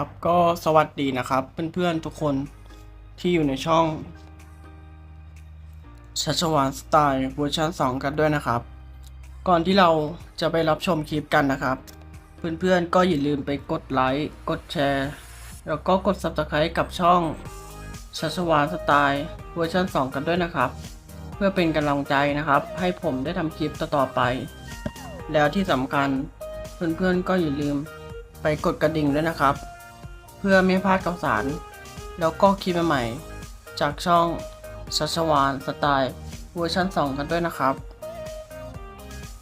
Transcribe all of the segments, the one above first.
ครับก็สวัสดีนะครับ เพื่อนๆทุกคนที่อยู่ในช่องชัชวานสไตล์เวอร์ชัน2 กันด้วยนะครับ ก่อนที่เราจะไปรับชมคลิปกันนะครับ เพื่อนๆก็อย่าลืมไปกดไลค์กดแชร์ แล้วก็กด Subscribe กับช่องชัชวานสไตล์เวอร์ชัน2 กันด้วยนะครับ เพื่อเป็นกำลังใจนะครับ ให้ผมได้ทำคลิปต่อๆไป แล้วที่สำคัญเพื่อนๆก็อย่าลืมไปกดกระดิ่งด้วยนะครับ พื่อไม่พลาดข่าวสาร แล้วก็คลิปใหม่ๆจากช่องชัชวานสไตล์เวอร์ชัน2 กันด้วยนะครับ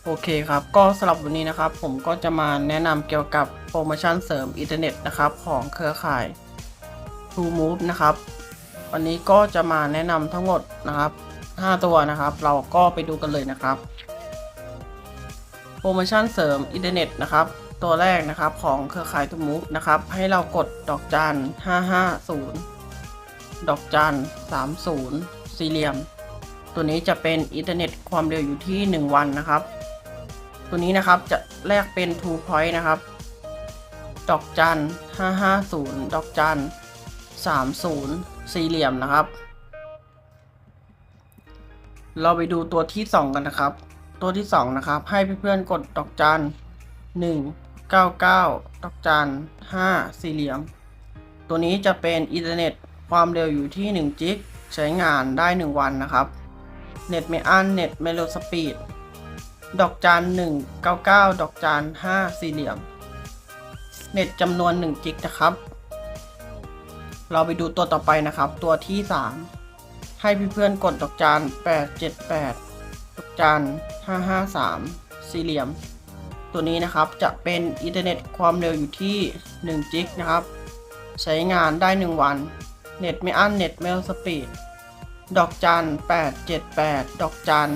โอเคครับก็สำหรับวันนี้นะครับ ผมก็จะมาแนะนำเกี่ยวกับโปรโมชั่นเสริมอินเทอร์เน็ตนะครับของเครือข่าย True Move นะครับ วันนี้ก็จะมาแนะนำทั้งหมดนะครับ 5 ตัวนะครับ เราก็ไปดูกันเลยนะครับ โปรโมชั่นเสริมอินเทอร์เน็ตนะครับ ตัวแรกนะครับของเครือข่ายทูมูฟนะครับ ให้เรากดดอกจัน 550 ดอกจัน 30 สี่เหลี่ยม ตัวนี้จะเป็นอินเทอร์เน็ตความเร็วอยู่ที่ 1 วันนะครับ ตัวนี้นะครับจะแลกเป็น Two Point นะครับ ดอกจัน 550 ดอกจัน 30 สี่เหลี่ยมนะครับ เราไปดูตัวที่ 2 กันนะครับ ตัวที่ 2 นะครับ ให้เพื่อนๆกดดอกจัน1 99ดอกจัน5สี่เหลี่ยม ตัวนี้จะเป็นอินเทอร์เน็ตความเร็วอยู่ที่ 1 จิก ใช้งานได้ 1 วันนะครับ เน็ตไม่อันเน็ตไม่ลดสปีด ดอกจัน199 ดอกจัน5สี่เหลี่ยม เน็ตจำนวน 1 จิกนะครับ เราไปดูตัวต่อไปนะครับ ตัวที่ 3 ให้เพื่อนๆกดดอกจัน878 ดอกจัน553 สี่เหลี่ยม ตัวนี้นะครับจะเป็นอินเทอร์เน็ตความเร็วอยู่ที่1จิกนะครับ ใช้งานได้ 1 วันเน็ตไม่อั้นเน็ตไม่ลดสปีดดอกจัน 878 ดอกจัน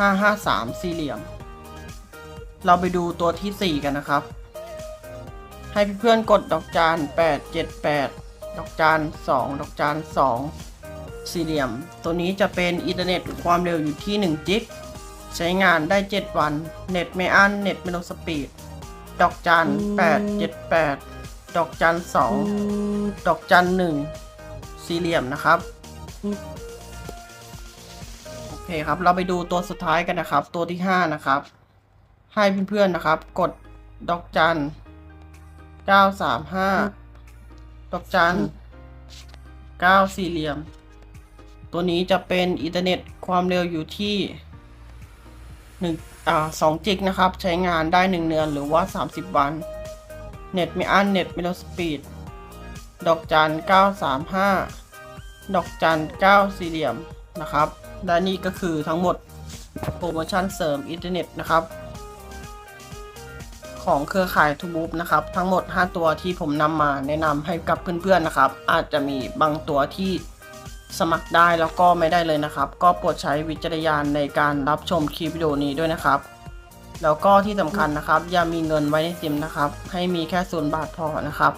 553 สี่เหลี่ยม เราไปดูตัวทีสี่ 4 กันนะครับ ให้เพื่อนๆกดดอกจัน 878 ดอกจัน 2 ดอกจัน 2 สี่เหลี่ยม ตัวนี้จะเป็นอินเทอร์เน็ตความเร็วอยู่ที่1จิก ใช้งานได้ 7 วัน เน็ตไม่อั้นเน็ตไม่ลดสปีด ดอกจัน8 7 8ดอกจัน2ดอกจัน1สี่เหลี่ยมนะครับ โอเคครับ เราไปดูตัวสุดท้ายกันนะครับ ตัวที่5นะครับ ให้เพื่อนๆนะครับ กดดอกจัน935ดอกจัน9สี่เหลี่ยม ตัวนี้จะเป็นอินเทอร์เน็ตความเร็วอยู่ที่ หนึ่งอ่าสองจิกนะครับ ใช้งานได้1เดือนหรือว่า 30 วัน เน็ตไม่อั้นเน็ตไม่ลสปีด ดอกจัน935 ดอกจัน9สี่เหลี่ยมนะครับ และนี่ก็คือทั้งหมดโปรโมชั่นเสริมอินเทอร์เน็ตนะครับ ของเครือข่ายทูบูบนะครับ ทั้งหมด 5 ตัวที่ผมนำมาแนะนำให้กับเพื่อนๆนะครับ อาจจะมีบางตัวที่ สมัครได้แล้วก็ไม่ได้เลยนะครับ ก็โปรดใช้วิจารณญาณในการรับชมคลิปวิดีโอนี้ด้วยนะครับ แล้วก็ที่สำคัญนะครับ อย่ามีเงินไว้ในซิมนะครับ ให้มีแค่ศูนย์บาทพอนะครับ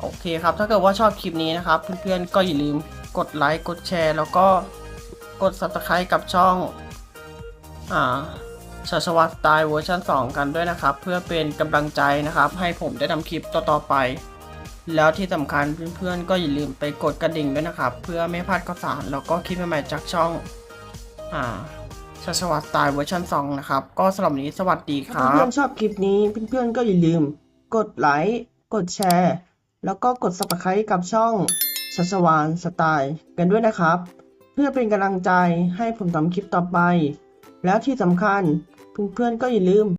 โอเคครับ ถ้าเกิดว่าชอบคลิปนี้นะครับ เพื่อนๆก็อย่าลืมกดไลค์กดแชร์ แล้วก็กด subscribe กับช่องอ่าชาชวัตสไตล์เวอร์ชัน2 กันด้วยนะครับ เพื่อเป็นกำลังใจนะครับ ให้ผมได้ทำคลิปต่อๆไป แล้วที่สำคัญเพื่อนๆก็อย่าลืมไปกดกระดิ่งด้วยนะครับ เพื่อไม่พลาดข่าวสารแล้วก็คลิปใหม่ๆจากช่องอ่าชาชวัตสไตล์เวอร์ชัน2นะครับ ก็สำหรับวันนี้สวัสดีครัถ้าบเพื่อนๆชอบคลิปนี้เพื่อนๆก็อย่าลืม กดไลค์กดแชร์ แล้วก็กด subscribe กับช่องชัชวานสไตล์กันด้วยนะครับ เพื่อเป็นกำลังใจให้ผมทำคลิปต่อไป แล้วที่สำคัญเพื่อนๆก็อย่าลืม